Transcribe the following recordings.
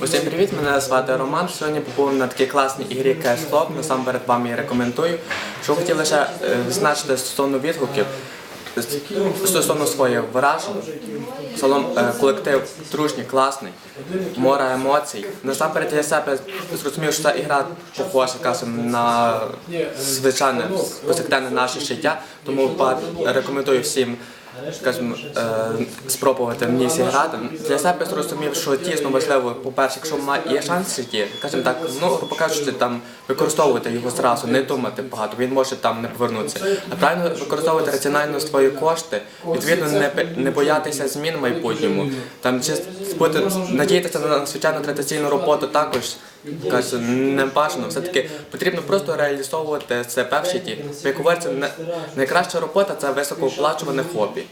Усім привіт, мене звати Роман. Сьогодні побув на такій класній ігрі Cash Flop. Насамперед вам її рекомендую. Що хотів лише е, відзначити стосовно відгуків, стосовно своїх вражень. Загалом е, колектив дружній, класний, море емоцій. Насамперед я себе зрозумів, що ця ігра похожа скажімо, на звичайне повсякденне наше життя, тому рекомендую всім скажімо, е, спробувати в ній зіграти. Для себе зрозумів, що дійсно важливо, по-перше, якщо є шанс в житті, скажімо так, ну грубо кажучи, там використовувати його зразу, не думати багато, він може там не повернутися. А правильно використовувати раціонально свої кошти, відповідно, не, не боятися змін в майбутньому. Там чи бути надіятися на звичайну традиційну роботу також. Каже, не бажано. Все-таки потрібно просто реалізовувати себе в житті. Як говориться, найкраща робота це високооплачуване хобі.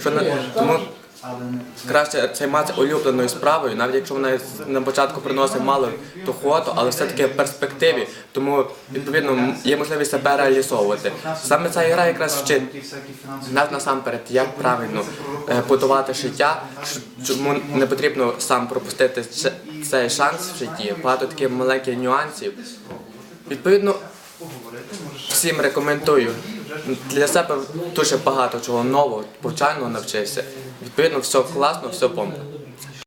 Що на тому краще займатися улюбленою справою, навіть якщо вона на початку приносить мало доходу, але все-таки в перспективі, тому відповідно є можливість себе реалізовувати. Саме ця гра якраз вчить нас насамперед, як правильно е, будувати життя, чому не потрібно сам пропустити це- цей шанс в житті, багато таких маленьких нюансів. Відповідно, всім рекомендую. Для себе дуже багато чого нового, повчального навчився. Відповідно, все класно, все бомба.